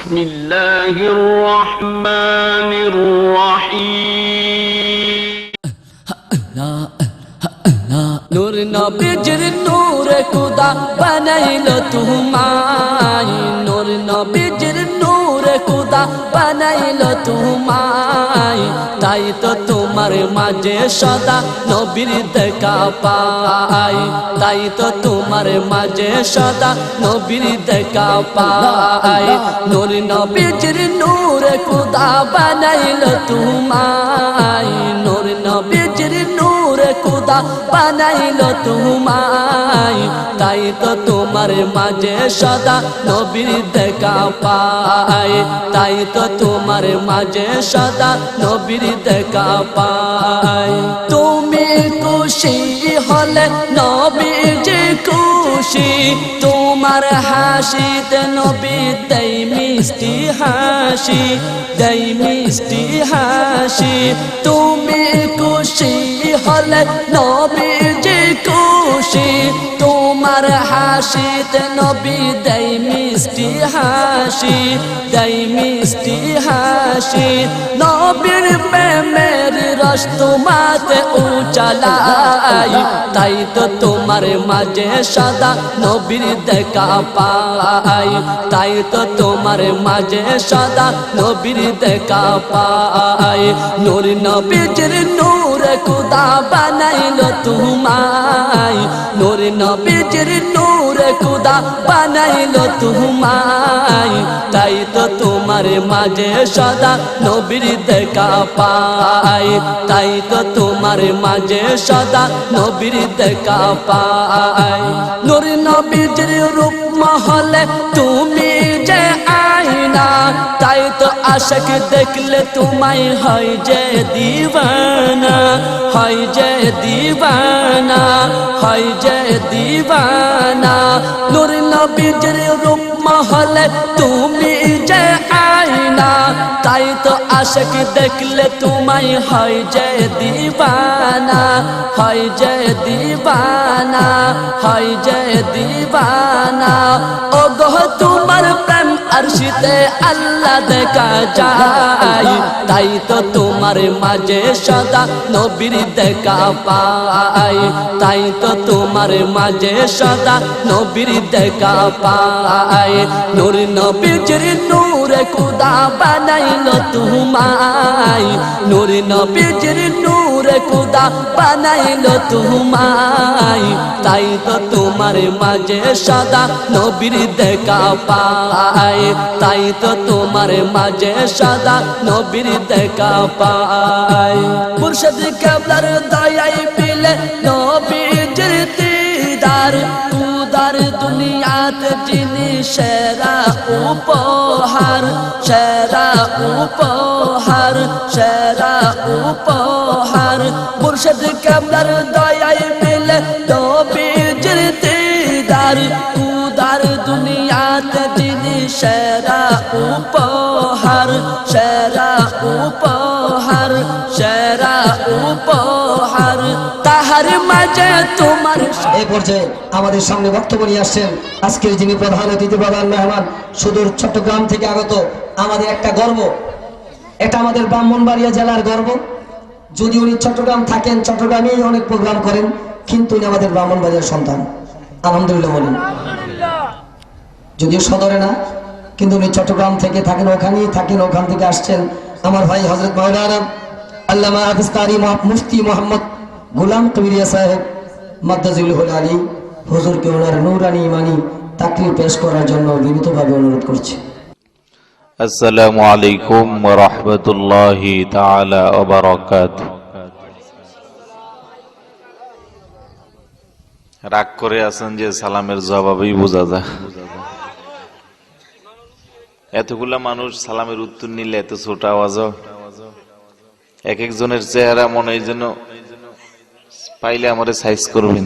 بسم الله الرحمن الرحيم নূর নবীজির নূর খুদা বানাইল তোমায় নূর নবীজির নূর খুদা বানাইল তোমায়। তাই তো তোমার মাঝে সদা নবীর দেখা পাই। তাই তো তোমার মাঝে সদা নবীর দেখা পাই। নূর নবীজির নূর খুদা বানাইল তোমায়। খুদা বানাইল তোমায়। তাই তো তোমার মাঝে সদা নবীর দেখা পায় তাই তো তোমার মাঝে সদা নবীর দেখা পায় তুমি খুশি হলে নবী যে খুশি। তোমার হাসিতে নবী দেই মিষ্টি হাসি, দেই মিষ্টি হাসি। তুমি খুশি হলে নবী যে খুশি। তোমার হাসিতে নবী দেই মিষ্টি হাসি, দেই মিষ্টি হাসি। নবীর প্রেমের রস তোমাতে উচালাই তাই তো তোমার মাঝে সদা নবীর দেখা পাই। তাই তো তোমার মাঝে সদা নবীর দেখা পাই। নূর নবীজির নূর খুদা বানাইল তোমায়। নূর নবীজির নূর খুদা বানাইল তোমায়। তাই তো তোমার মাঝে সদা নবীর দেখা পাই। তাই তো তোমার মাঝে সদা নবীর দেখা পাই। নূর নবীজির রূপ মহলে তুমি আশক দেখলে তোমায় হয় যে দিবানা, হয় যে দিবানা, হয় যে দিবানা। নূর নবীজির রূপ মহলে তুমি যে আইনা তাই তো আশক দেখলে তোমায় হয় যে দিবানা, হয় যে দিবানা, হয় যে দিবানা। ও গো তোমার প্রেম আরশিতে আল্লাহ দেখা যায়, তাই তো তোমার মাঝে সদা নবীর দেখা পাই। তাই তো তোমার মাঝে সদা নবীর দেখা পাই। নূর নবীজির নূর খুদা বানাইল তোমায়। নূর নবীজির নূর খুদা বানাইল তোমায়। তাই তো তোমার মাঝে সদা নবীর দেখা পায় তাই তো তোমার মাঝে সদা নবীর দেখা পায় মুর্শিদ কেবলার দয়াই পিলে নবীজির দিদার। উদার দুনিয়াত যিনি সেরা উপহার সেরা উপহার। সেরা উপহার। মুর্শিদ কেবলার দয়াই মিলে নবীজির দিদার। উদার দুনিয়াত যিনি সেরা উপহার সেরা উপহার সেরা উপহার। তাহার মাঝে তোমার এই পর্যায়ে আমাদের সামনে বক্তব্য নিয়ে আসছেন আজকের যিনি প্রধান অতিথি প্রধান মেহমান, সুদূর চট্টগ্রাম থেকে আগত আমাদের একটা গর্ব এটা আমাদের ব্রাহ্মণবাড়িয়া জেলার গর্ব। যদি উনি চট্টগ্রাম থাকেন, চট্টগ্রামেই অনেক প্রোগ্রাম করেন, কিন্তু উনি আমাদের ব্রাহ্মণবাড়িয়ার সন্তান। আলহামদুলিল্লাহ বলেন। যদিও সদরে না, কিন্তু উনি চট্টগ্রাম থেকে থাকেন, ওখানেই থাকেন, ওখান থেকে আসছেন। আমার ভাই হজরত মৌলানা আল্লামা হাফিজ কারি মহ- মুফতি মোহাম্মদ গুলাম কবিরিয়া সাহেব মাদ্দাজুল হুল আলী, হুজুরকে ওনার নৌরানি ইমানি, তাকরির পেশ করার জন্য বিনীতভাবে অনুরোধ করছি। আসসালামু আলাইকুম তাআলা ওয়া বারাকাতুহু। রাগ করে আছেন যে সালামের জবাবই বোঝা যায়। এতগুলা মানুষ সালামের উত্তর নিলে এত ছোট আওয়াজ। এক একজনের চেহারা মনে হয় যেন পাইলে আমারে সাইজ করবেন।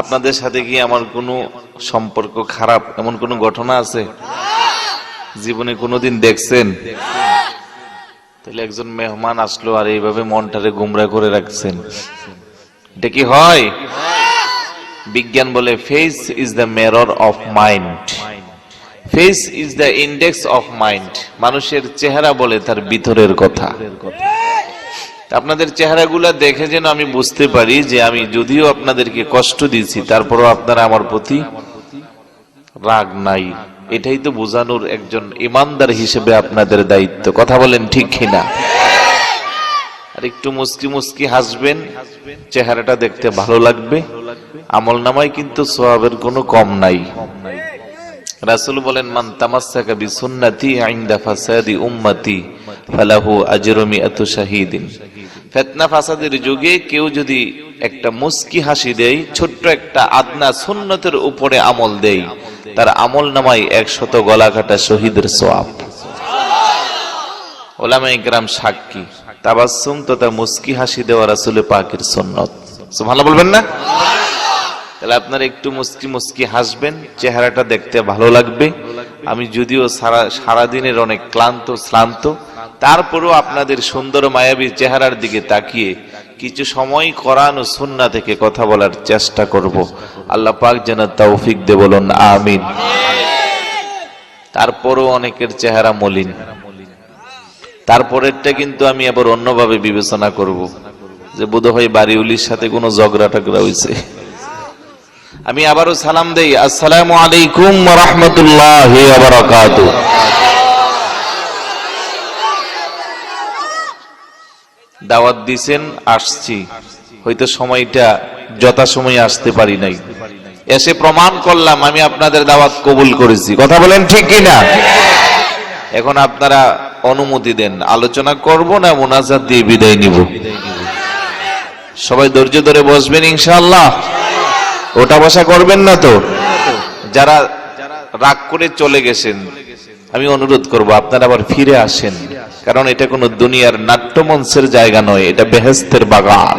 আপনাদের সাথে কি আমার কোনো সম্পর্ক খারাপ? এমন কোনো ঘটনা আছে? জীবনে কোনোদিন দেখছেন? তাহলে একজন মেহমান আসলো আর এইভাবে মনটারে গুমরা করে রাখছেন। এটা কি হয়? বিজ্ঞান বলে face is the mirror of mind face is the index of mind মানুষের চেহারা বলে তার ভিতরের কথা। আপনাদের চেহারাগুলো দেখে যেন আমি বুঝতে পারি যে আমি যদিও আপনাদেরকে কষ্ট দিয়েছি, তারপরও আপনারা আমার প্রতি রাগ নাই। এটাই তো বোঝানোর একজন ইমানদার হিসেবে আপনাদের দায়িত্ব। কথা বলেন ঠিক কিনা? আর একটু মুস্কি মুস্কি হাসবেন, চেহারাটা দেখতে ভালো লাগবে। আমল নামায় কিন্তু সোয়াবের কোনো কম নাই। রাসূল বলেন, মান তামাসসাকা বিসুন্নতি ইনদা ফাসাদি উম্মতি, ফালাহু আজরু মিআতু শাহীদিন। ফিতনা ফাসাদের যুগে কেউ যদি একটা মুস্কি হাসি দেয়, ছোট্ট একটা আদনা সুন্নতের উপরে আমল দেয়, তার আমল নামায় একশত গলা কাটা শহীদের সোয়াব। ওলামা ইকরাম সাক্ষী, তাবাসসুম তথা মুস্কি হাসি দেওয়া রাসূল পাকের সুন্নত। সুবহানাল্লাহ বলবেন না? তাহলে আপনারা একটু মুস্কি মুস্কি হাসবেন, চেহারাটা দেখতে ভালো লাগবে। আমি যদিও সারা, সারাদিনের অনেক ক্লান্ত, শ্রান্ত তারপরেও আপনাদের সুন্দর মায়াবী চেহারার দিকে তাকিয়ে কিছু সময় কোরআন ও সুন্না থেকে কথা বলার চেষ্টা করব। আল্লাহ পাক যেন তৌফিক দে বলুন, আমিন। তারপরও অনেকের চেহারা মলিন। তারপরেরটা কিন্তু আমি আবার অন্যভাবে বিবেচনা করব যে বোধহয় বাড়িউলির সাথে কোনো ঝগড়া টগড়া হয়েছে আমি আবারও সালাম দেই। আসসালামু আলাইকুম রহমতুল্লাহ দাওয়াত দিছেন, আসছি। হয়তো সময়টা যথাসময়ে আসতে পারি নাই। এসে প্রমাণ করলাম, আমি আপনাদের দাওয়াত কবুল করেছি। কথা বলেন ঠিক কিনা? এখন আপনারা অনুমতি দেন, আলোচনা করব না মোনাজাত দিয়ে বিদায় নিব। সবাই ধৈর্য ধরে বসবেন ইনশাআল্লাহ। ওটা বসা করবেন না তো? যারা রাগ করে চলে গেছেন, আমি অনুরোধ করব, আপনারা আবার ফিরে আসেন। কারণ এটা কোনো দুনিয়ার নাট্যমঞ্চের জায়গা নয়, এটা বেহেস্তের বাগান।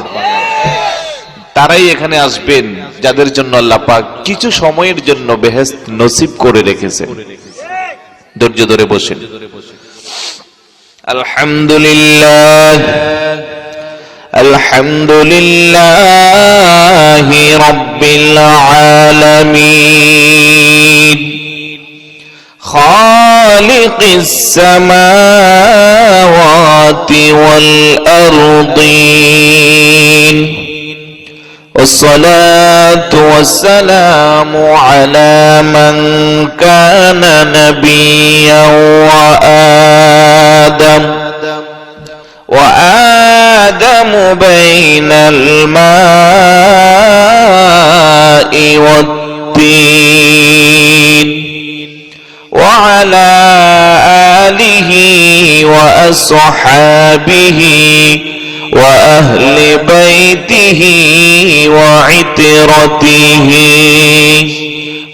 তারাই এখানে আসবেন, যাদের জন্য আল্লাহ কিছু সময়ের জন্য বেহেস্ত নসিব করে রেখেছে ধৈর্য ধরে বসেন। আলহামদুলিল্লাহ আলহামদুলিল্লাহ রব্বিল আলামিন। خالق السماوات والأرضين والصلاة والسلام على من كان نبيا وآدم وآدم بين الماء والطين وعلى آله وأصحابه وأهل بيته وعترته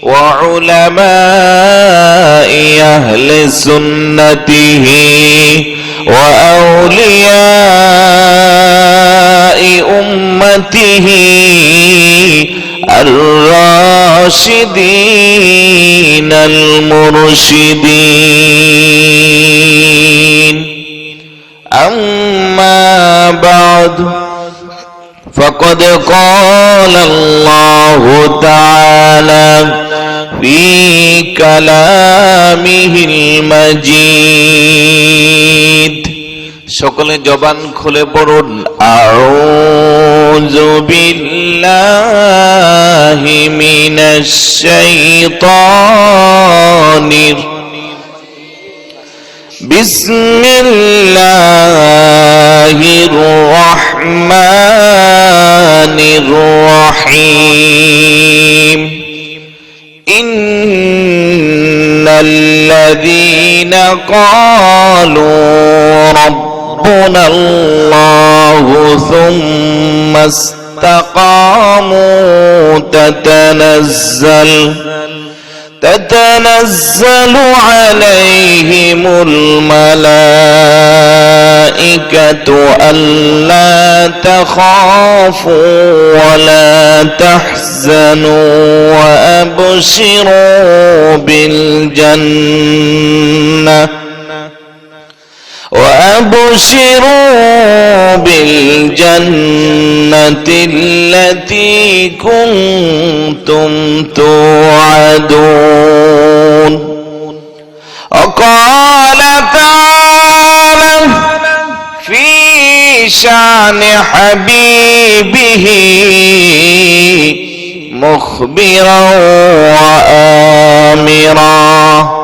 وعلماء أهل سنته وأولياء أمته الراشدين المرشدين أما بعد فقد قال الله تعالى في كلامه المجيد সকলে জবান খুলে পড়ুন আউযু বিল্লাহি মিনাশ শাইতানির বিসমিল্লাহির রহমানির রহিম। ইন্নাল্লাযীনা ক্বালু رب ربنا الله ثم استقاموا تتنزل تتنزل عليهم الملائكة ألا تخافوا ولا تحزنوا وأبشروا بالجنة. وأبشروا بالجنة التي كنتم توعدون. وقال تعالى في شان حبيبه مخبرا وآمرا.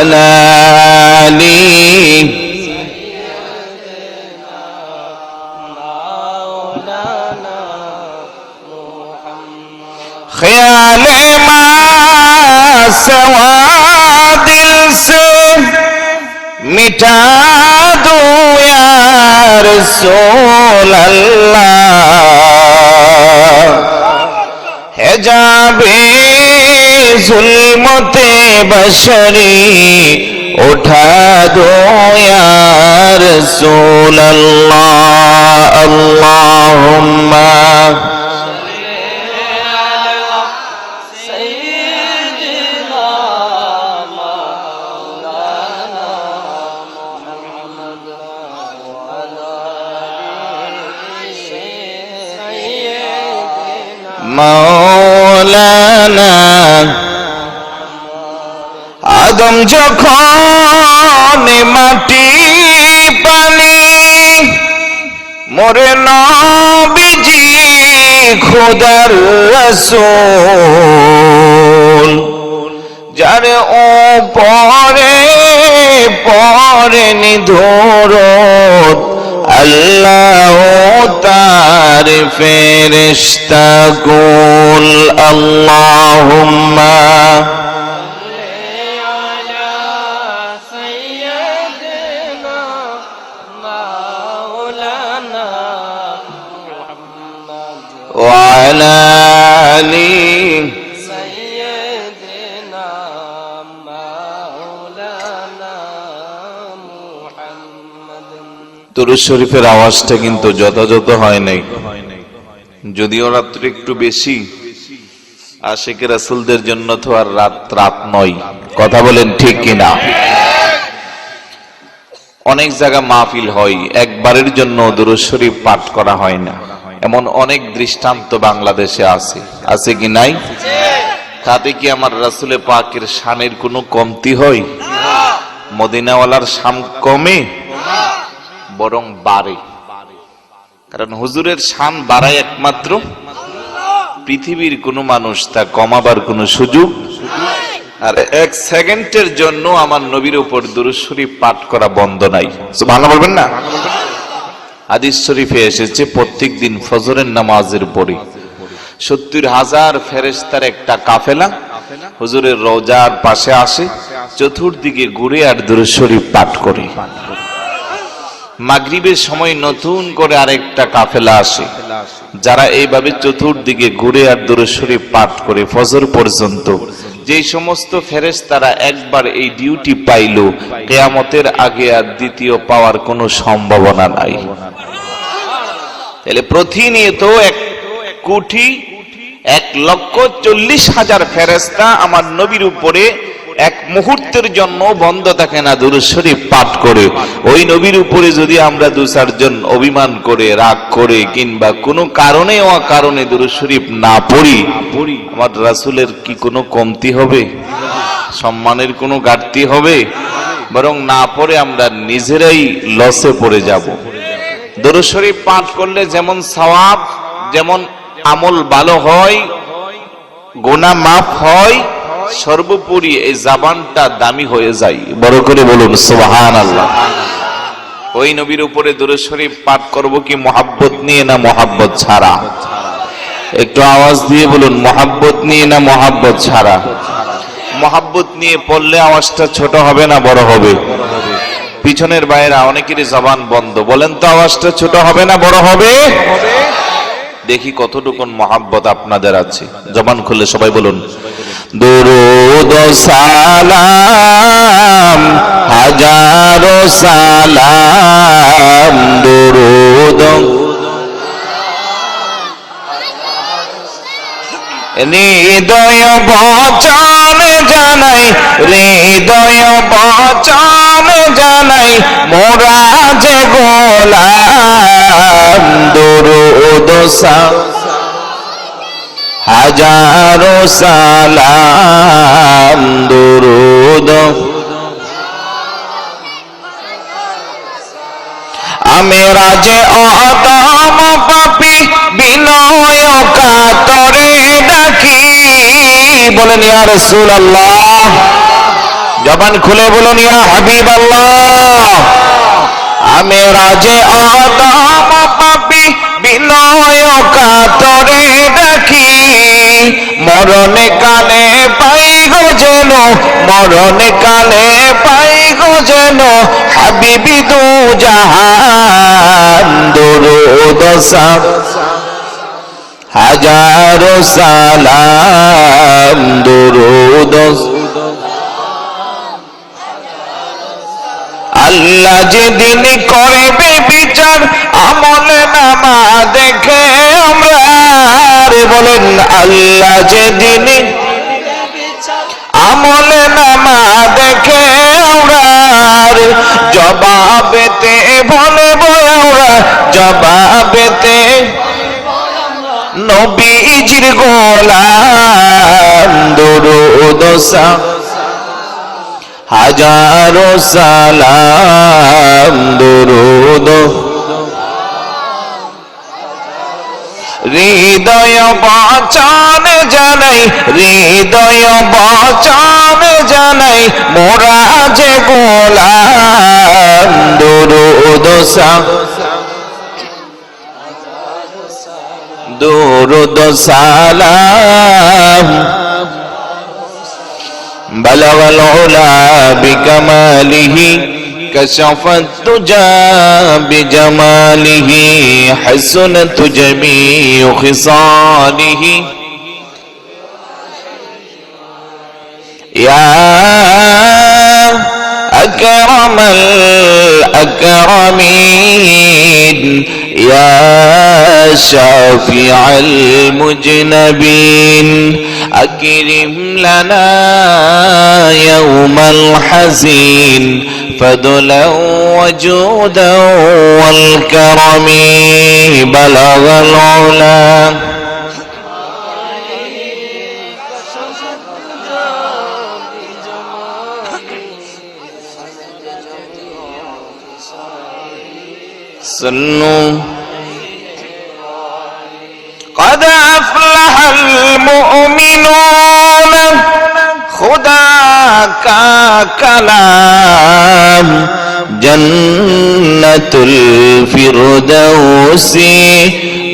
علی خیال ماں سوا دل سے مٹا دو یا رسول اللہ. ہے জুলমতে বসরি উঠা দো রসুল মৌলানা আদম যখন মাটি পানি, মোরে নবীজি খোদার রসূল। যার ও পরে নিধরত আল্লাহ তার ফেরেশতা কুল আল্লাহুম্মা। وعلى آله তুরুজ শরীফের আওয়াজটা কিন্তু যথাযথ হয় নাই যদিও রাত্রে একটু বেশি আশেখ রাসুলদের জন্য তো আর রাত রাত নয় কথা বলেন ঠিক কিনা অনেক জায়গা মাহফিল হয় একবারের জন্য দুরুজ শরীফ পাঠ করা হয় না এমন অনেক দৃষ্টান্ত বাংলাদেশে আছে। আছে কি নাই? তাতে কি আমার রাসুলে পাকের শানের কোনো কমতি হয়? মদিনাওয়ালার শান কমে? বরং বাড়ে। কারণ হুজুরের শান বাড়ায় একমাত্র পৃথিবীর কোনো মানুষ, তা কমাবার কোনো সুযোগ আর এক সেকেন্ডের জন্য আমার নবীর উপর দুরুশ্বরী পাঠ করা বন্ধ নাই। ভালো বলবেন না? হাদিস শরীফে এসেছে প্রত্যেক দিন ফজরের নামাজের পরে। সত্তর হাজার ফেরেস্তার একটা কাফেলা হুজুরের রোজার পাশে আসে, চতুর্দিকে ঘুরে আর দুরুশ্বরী পাঠ করে। মাগরিবের সময় নতুন করে আরেকটা কাফেলা আসে, যারা এইভাবে চতুর্দিকে ঘুরে আর দূরস্বরী পাঠ করে ফজর পর্যন্ত যেই সমস্ত ফেরেস তারা একবার এই ডিউটি পাইল, কেয়ামতের আগে আর দ্বিতীয় পাওয়ার কোনো সম্ভাবনা নাই। তাহলে প্রতিনিয়ত এক কোটি এক লক্ষ চল্লিশ হাজার ফেরেস্তা আমার নবীর উপরে এক মুহূর্তের জন্য বন্ধ থাকে না দুরুশ্বরী পাঠ করে। ওই নবীর উপরে যদি আমরা দু চারজন অভিমান করে, রাগ করে কিংবা কোনো কারণে ও কারণে দুরুশরীফ না পড়ি পড়ি আমার রাসুলের কি কোনো কমতি হবে? সম্মানের কোনো ঘাটতি হবে? বরং না পড়ে আমরা নিজেরাই লসে পড়ে যাব। দরুশরীফ পাঠ করলে যেমন সওয়াব, যেমন আমল ভালো হয় গোনা মাফ হয় সর্বোপরি এই জাবানটা দামি হয়ে যায়। বড় করে বলুন সুবহান আল্লাহ ওই নবীর উপরে দরুদ শরীফ পাঠ করব কি মোহাব্বত নিয়ে না মোহাব্বত ছাড়া? একটু আওয়াজ দিয়ে বলুন, মোহাব্বত নিয়ে না মোহাব্বত ছাড়া? মোহাব্বত নিয়ে পড়লে আওয়াজটা ছোট হবে না বড় হবে? পিছনের বাইরা অনেকেরই জবান বন্ধ। বলেন তো, আওয়াজটা ছোট হবে না বড় হবে? দেখি কতটুকুন মহাব্বত আপনাদের আছে। জবান খুললে সবাই বলুন দুরুদ সালাম, হাজারো সালাম, দুরুদ হৃদয় বচন জানাই, হৃদয় বচন জানাই, মোরা যে গোলাম, দুরুদ সা- হাজারো সালাম, দুরুদ। আমি রাজে অদম পাপি, বিনয় কাতরে ডাকি। বলেন, ইয়া আল্লাহ জবান খুলে বলুন, ইয়া হাবিবাল্লাহ। আমি রাজে অদম পাপি, বিনয় কাতরে মরণে কালে পাই গো যেন, মরণে কালে পাই গো যেন, হাবিবি দু জাহান দুরুদ হাজারো সালাম দুরুদ আল্লাহ যেদিন করবে বিচার, আমলে নামা দেখে আমরা আরে বলেন, আল্লাহ যেদিন আমলে নামা দেখে আমরা জবাবেতে বলব আমরা জবাবেতে নবীজির গোলাম দুরুদ হাজারো সালাম দুরুদ হৃদয় বচন জানাই হৃদয় বচন জানাই মোরা যে গোলাম দুরুদ সা- দুরুদ সালাম بلغ العلا بكماله كشف الدجى بجماله حسنت جميع خصاله. يا أكرم الأكرمين يا شافع المجنبين. أكرم لنا يوم الحزين فضلا وجودا والكرم بلغ العلا. صلوا. قد أفلح المؤمنون. خدا کا کلام جنت الفردوس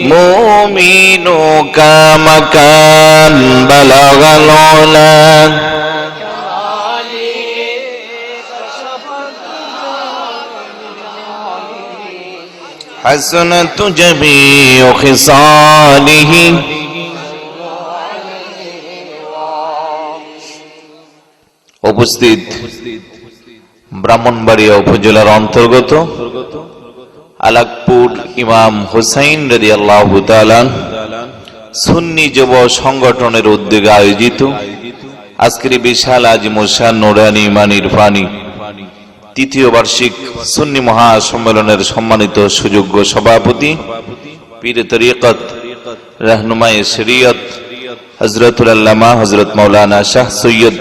مومنوں کا مکان بلغ العلا. حسنت جميع خصاله. উপস্থিত ব্রাহ্মণবাড়িয়া উপজেলার অন্তর্গত আলাকপুর ইমাম হুসাইন রদি আল্লাহ সুন্নি যুব সংগঠনের উদ্যোগে আয়োজিত আজকের বিশাল আজ মুসা নোরানি ইমান ইরফানি তৃতীয় বার্ষিক সুন্নি মহাসম্মেলনের সম্মানিত সুযোগ্য সভাপতি পীর তরিকত রহনুমায় শরিয়ত হজরতুল আল্লামা হজরত মৌলানা শাহ সৈয়দ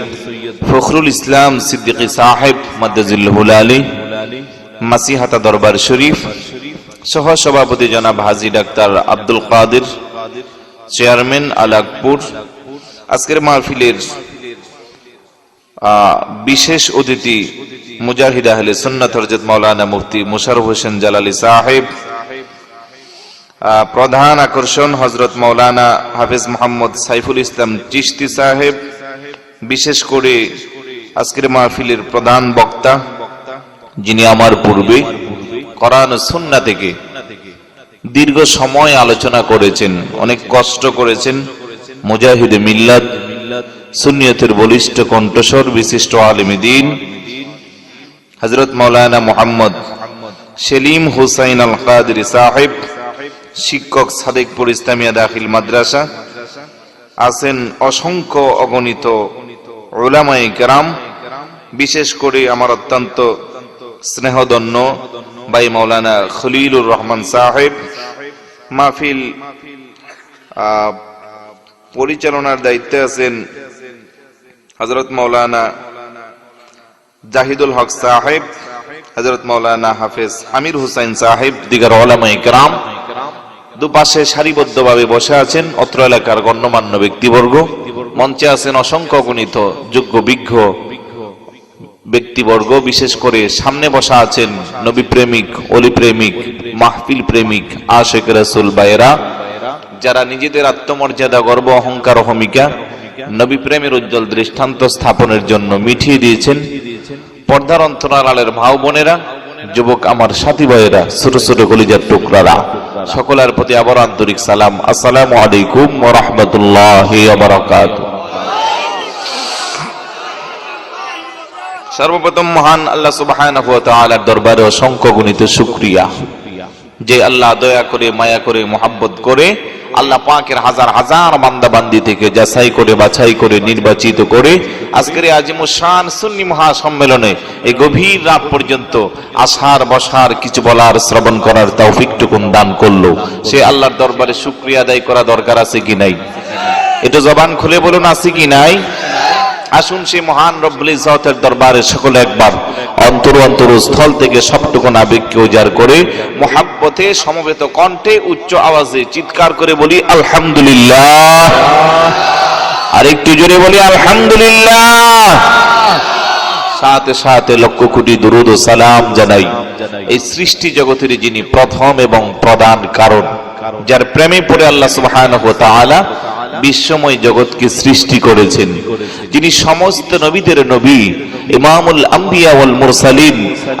ফখরুল ইসলাম সিদ্দিকী সাহেব মদ্দাজিল্লুল আলী, মাসিহাতা দরবার শরীফ সহ সভাপতি জনাব হাজি ডাক্তার আব্দুল কাদের, চেয়ারম্যান আলাকপুর। আজকের মাহফিলের বিশেষ অতিথি মুজাহিদ আহলে সুন্নাত হযরত মাওলানা মুফতি মুশারফ হোসেন জালালি সাহেব প্রধান আকর্ষণ হজরত মাওলানা হাফিজ মোহাম্মদ সাইফুল ইসলাম চিশতি সাহেব বিশেষ করে আজকের মাহফিলের প্রধান বক্তা, যিনি আমার পূর্বে কোরআন ও সুন্নাহ থেকে দীর্ঘ সময় আলোচনা করেছেন, অনেক কষ্ট করেছেন। মুজাহিদ মিল্লাত, সুন্নিয়তের বলিষ্ঠ কণ্ঠস্বর বিশিষ্ট আলমীদিন হজরত মৌলানা মোহাম্মদ সেলিম হুসাইন আল কাদের সাহেব, শিক্ষক সাদেকপুর ইসলামিয়া দাখিল মাদ্রাসা, আছেন অসংখ্য অগণিত ওলামাই কেরাম, বিশেষ করে আমার অত্যন্ত স্নেহদন্য ভাই মৌলানা খলিলুর রহমান সাহেব। মাহফিল পরিচালনার দায়িত্বে আছেন হজরত মৌলানা জাহিদুল হক সাহেব হজরত মৌলানা হাফেজ আমির হুসাইন সাহেব, দিগার ওলামাই কেরাম। দুপাশে সারিবদ্ধভাবে বসে আছেন অত্র এলাকার গণ্যমান্য ব্যক্তিবর্গ। মঞ্চে আছেন অসংখ্য গণিত, যোগ্য বিজ্ঞ ব্যক্তিবর্গ। বিশেষ করে সামনে বসা আছেন নবী প্রেমিক, অলি প্রেমিক, মাহফিল প্রেমিক, আশেখ রাসুল বাইরা যারা নিজেদের আত্মমর্যাদা, গর্ব, অহংকার, অহমিকা, নবী প্রেমের উজ্জ্বল দৃষ্টান্ত স্থাপনের জন্য মিঠিয়ে দিয়েছেন। পর্দার অন্তরালের ভাও বোনেরা, যুবক আমার সাথী ভাইয়েরা, ছোট ছোট কলিজার টুকরারা। সকলের প্রতি আবার আন্তরিক সালাম। আসসালামু আলাইকুম রাহমাতুল্লাহি সর্বপ্রথম মহান আল্লাহ সুবাহ দরবারে অসংখ্য গুণিত সুক্রিয়া যে আল্লাহ দয়া করে, মায়া করে, মোহাব্বত করে আল্লাহ পাকের হাজার হাজার মান্দাবান্দি থেকে যাচাই করে, বাছাই করে, নির্বাচিত করে আজকের আজিমুসান সুন্নি মহা সম্মেলনে এই গভীর রাত পর্যন্ত আসার, বসার, কিছু বলার, শ্রবণ করার তৌফিকটুকুন দান করল। সে আল্লাহর দরবারে শুক্রিয়া আদায় করা দরকার আছে কি নাই? এটা জবান খুলে বলুন, আছে কি নাই? আসুন সে মহান রব্বুল ইজ্জতের দরবারে সকলে একবার অন্তর অন্তর স্থল থেকে সবটুকুন আবেগকে উজাড় করে মোহাব্বতে সমবেত কণ্ঠে উচ্চ আওয়াজে চিৎকার করে বলি, আলহামদুলিল্লাহ। আর একটু জোরে বলি, আলহামদুলিল্লাহ। সাথে সাথে লক্ষ কোটি দুরুদ ও সালাম জানাই এই সৃষ্টি জগতের যিনি প্রথম এবং প্রধান কারণ, যার প্রেমে পড়ে আল্লাহ সুবহানাহু ওয়া তাআলা বিশ্বময় জগৎকে সৃষ্টি করেছেন। যিনি সমস্ত নবীদের নবী, ইমামুল আম্বিয়া মুরসালিন,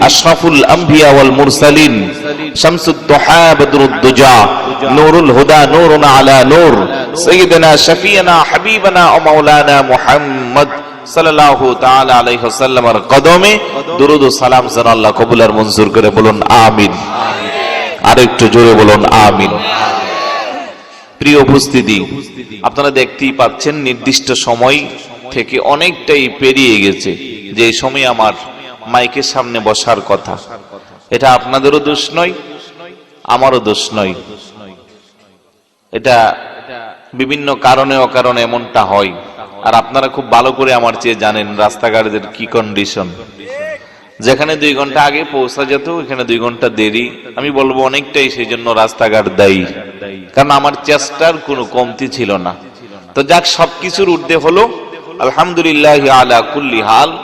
আশরাফুল আম্বিয়া ওয়াল মুরসালিন, শামসুদ দুহা বদরুদ দুজা, নূরুল হুদা, নূরুন আলা নূর সাইয়্যিদানা শফিয়ানা, হাবিবানা ও মাওলানা মুহাম্মদ সাল্লাল্লাহু তাআলা আলাইহি ওয়াসাল্লামের কদমে দুরুদ ও সালাম যেন আল্লাহ কবুল আর মঞ্জুর করে বলুন, আমিন। আর একটু জোরে বলুন, আমিন। প্রিয় উপস্থিতি, আপনারা দেখতেই পাচ্ছেন নির্দিষ্ট সময় থেকে অনেকটাই পেরিয়ে গেছে, যে সময় আমার মাইকের সামনে বসার কথা। এটা আপনাদেরও দোষ নয়, আমারও দোষ নয়। এটা বিভিন্ন কারণে অকারণে এমনটা হয়, আর আপনারা খুব ভালো করে আমার চেয়ে জানেন রাস্তাঘাটের কি কন্ডিশন যেখানে দুই ঘণ্টা আগে পৌঁছা যেত এখানে দুই ঘণ্টা দেরি। আমি বলব অনেকটাই সেই জন্য রাস্তাঘাট দায়ী। কারণ আমার চেষ্টার কোনো কমতি ছিল না। তো যাক, সবকিছুর ঊর্ধ্বে হলো। আলহামদুলিল্লাহ আলা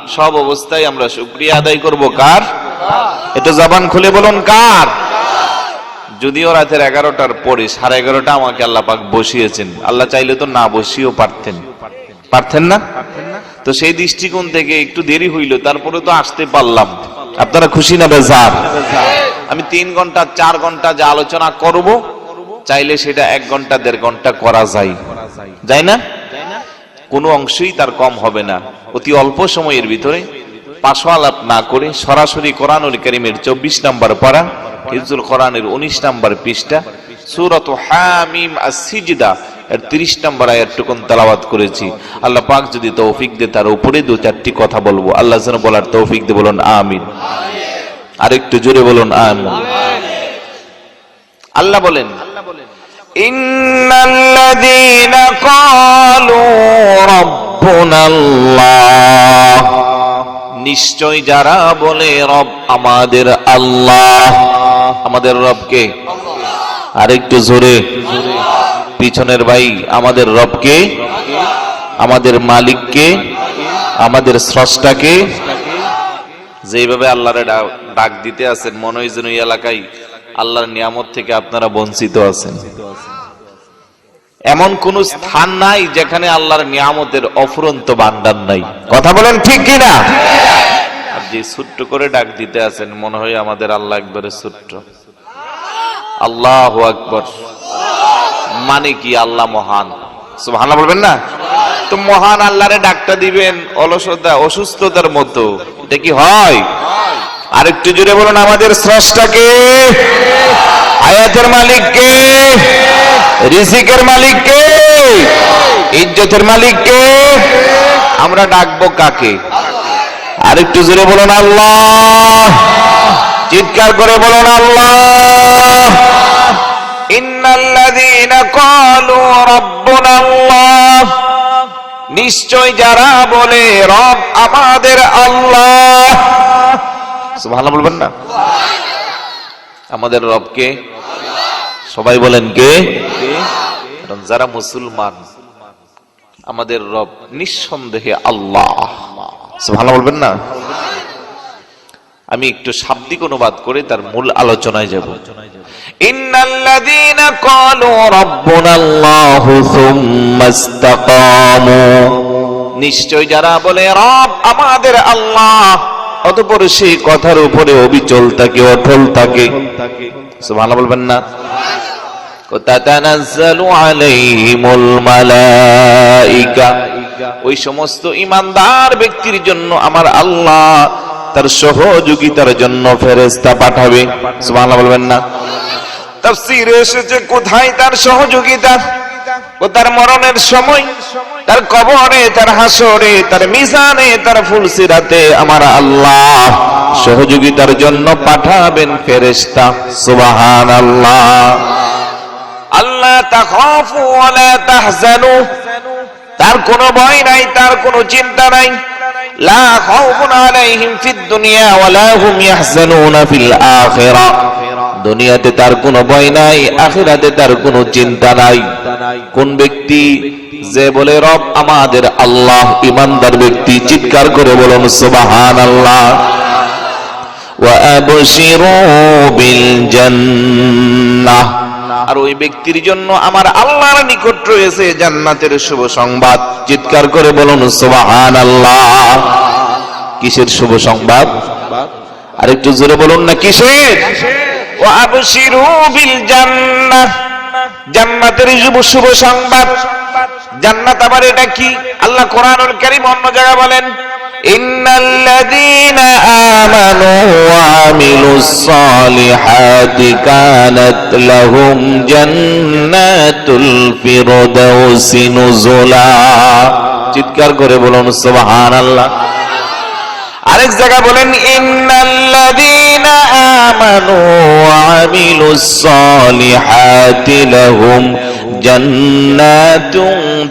সব অবস্থায় আমরা শুক্রিয়া আদায় করব। কার? এটা খুলে বলুন, কার? যদিও রাতের এগারোটার পরে, সাড়ে এগারোটা আমাকে আল্লাহ পাক বসিয়েছেন। আল্লাহ চাইলে তো না বসিয়েও পারতেন। পারতেন না? তো সেই দৃষ্টিকোণ থেকে একটু দেরি হইল, তারপরে তো আসতে পারলাম। আপনারা খুশি না বেজার? আমি তিন ঘণ্টা, চার ঘণ্টা যে আলোচনা করব, চাইলে সেটা এক ঘণ্টা, দেড় ঘণ্টা করা যায়। যায় না? কোনো অংশই তার কম হবে না। অতি অল্প সময়ের ভিতরে পাশো আলাপ না করে সরাসরি কোরআনুল করিমের চব্বিশ নম্বর পারা হিজুল কোরআনের উনিশ নম্বর পৃষ্ঠা সুরত হামিম আসিজদা এর তিরিশ নম্বর করেছি। আল্লাহ পাক যদি তৌফিক দে তার উপরে দু চারটি কথা বলব। আল্লাহ যেন বলার তৌফিক দে বলুন, আমিন। জোরে বলুন, আমিন। আল্লাহ বলেন নিশ্চয় যারা বলে রব আমাদের আল্লাহ, আমাদের রবকে আরেকটু জোরে। পিছনের ভাই আমাদের রবকে, আমাদের মালিককে, আমাদের স্রষ্টাকে। যেভাবে আল্লাহরে ডাক দিতে আছেন, মনে হয় এলাকায় আল্লাহর নিয়ামত থেকে আপনারা বঞ্চিত আছেন। এমন কোন স্থান নাই যেখানে আল্লাহর নিয়ামতের অফুরন্ত ভান্ডার নাই। কথা বলেন ঠিক কিনা? যে ছোট্ট করে ডাক দিতে আছেন, মনে হয় আমাদের আল্লাহ একবারে ছোট্ট। আল্লাহ আকবর। মানে কি আল্লাহ মহান? সুবহানাল্লাহ বলবেন না? তো মহান আল্লাহরে ডাকটা দিবেন অলসতা, অসুস্থতার মতো এটা কি হয়? আরেকটু জুড়ে বলুন, আমাদের স্রষ্টাকে আয়াতের মালিককে, রিজিকের মালিককে, ইজ্জতের মালিককে আমরা ডাকবো কাকে? আরেকটু জুড়ে বলুন, আল্লাহ! চিৎকার করে বলুন, আল্লাহ। আল্লাহ। নিশ্চয় যারা বলে, রব আমাদের আল্লাহ। সুবহানাল্লাহ বলবেন না? আমাদের রবকে? সবাই বলেন কে? যারা মুসলমান, আমাদের রব নিঃসন্দেহে আল্লাহ। ভালো বলবেন না? আমি একটু শাব্দিক অনুবাদ করে তার মূল আলোচনায় যাব। নিশ্চয় যারা বলে, রব আমাদের আল্লাহ অতঃপর সেই কথার উপরে অবিচল থাকে অটল থাকে সুবহানাল্লাহ বলবেন না। ওই সমস্ত ইমানদার ব্যক্তির জন্য আমার আল্লাহ তার সহযোগিতার জন্য ফেরেশতা পাঠাবে। সুবহানাল্লাহ বলবেন না। তাফসীরে এসেছে কোথায় তার সহযোগিতা? ও তার মরণের সময়? তার কবরে, তার হাসরে, তার মিজানে, তার ফুলসিরাতে আমার আল্লাহ সহযোগিতার জন্য পাঠাবেন ফেরেশতা। সুবহানাল্লাহ। আল্লাহ আল্লাহ তাখাফু ওয়ালা তাহজানু। তার কোনো ভয় নাই, তার কোনো চিন্তা নাই। লা খাউফুন আলাইহিম ফিদ দুনিয়া ওয়ালা হুম ইয়াহজানুনা ফিল আখিরাহ দুনিয়াতে তার কোনো ভয় নাই আখিরাতে তার কোনো চিন্তা নাই কোন ব্যক্তি যে বলে রব আমাদের আল্লাহ ইমানদার ব্যক্তি চিৎকার করে বলুন সুবহানাল্লাহ وأبشروا بالجنة আর ওই ব্যক্তির জন্য আমার আল্লাহর নিকট রয়েছে জান্নাতের শুভ সংবাদ। চিৎকার করে বলুন সুবাহান আল্লাহ কিসের শুভ সংবাদ? আর একটু জোরে বলুন না, কিসের? জান্নাতের শুভ শুভ সংবাদ। জান্নাত আবার এটা কি? আল্লাহ কোরআনুল কারীম অন্য জায়গায় বলেন ইন্নাল্লাযীনা আমানু ওয়া আমিলুস সালিহাতি কানাত লাহুম জান্নাতুল ফিরদাউসি নুজুলা। চিৎকার করে বলুন, সুবহানাল্লাহ। আরেক জায়গা বলেন, ইন্নাল্লাযীনা আমানু ওয়া আমিলুস সালিহাতি লাহুম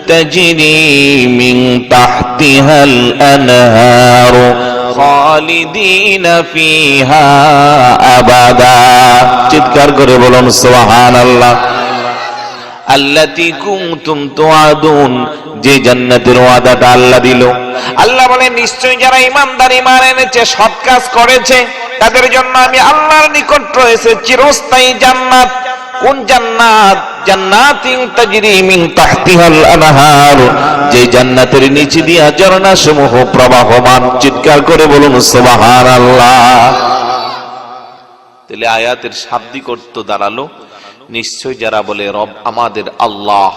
তাজরি মিন তাহতিহাল আনহারু খালিদিনা ফিহা আবাদা চিৎকার করে বলুন, সুবহানাল্লাহ। আল্লাতি কুনতুম তুআদুন। যে জান্নাতের ওয়াদাটা আল্লাহ দিল। আল্লাহ বলে নিশ্চয় যারা ইমানদার ইমান এনেছে, সৎ কাজ করেছে, তাদের জন্য আমি আল্লাহর নিকট রয়েছে চিরস্থায়ী জান্নাত। কোন জান্নাত? যে জান্নাতের নিচে দিয়া সমূহ প্রবাহমান। চিৎকার করে বলুন তাহলে আয়াতের শাব্দিক অর্থ দাঁড়াল। নিশ্চয় যারা বলে, রব আমাদের আল্লাহ।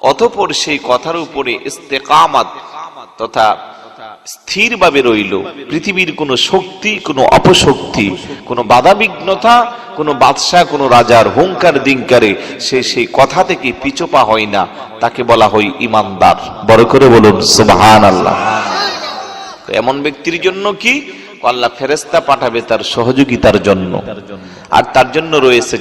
অতপর সেই কথার উপরে ইস্তেকামাত তথা স্থিরভাবে রইল। পৃথিবীর কোনো শক্তি, কোনো অপশক্তি, কোনো বাধা বিঘ্নতা কোনো বাদশাহ রাজার হুঙ্কার দিঙ্কারে সে সেই কথা থেকে হয় না। তাকে বলা হয় ইমানদার। বড় করে বলুন সুবহান আল্লাহ এমন ব্যক্তির জন্য কি? আল্লাহ ফেরেস্তা পাঠাবে তার সহযোগিতার জন্য। আর তার জন্য রয়েছে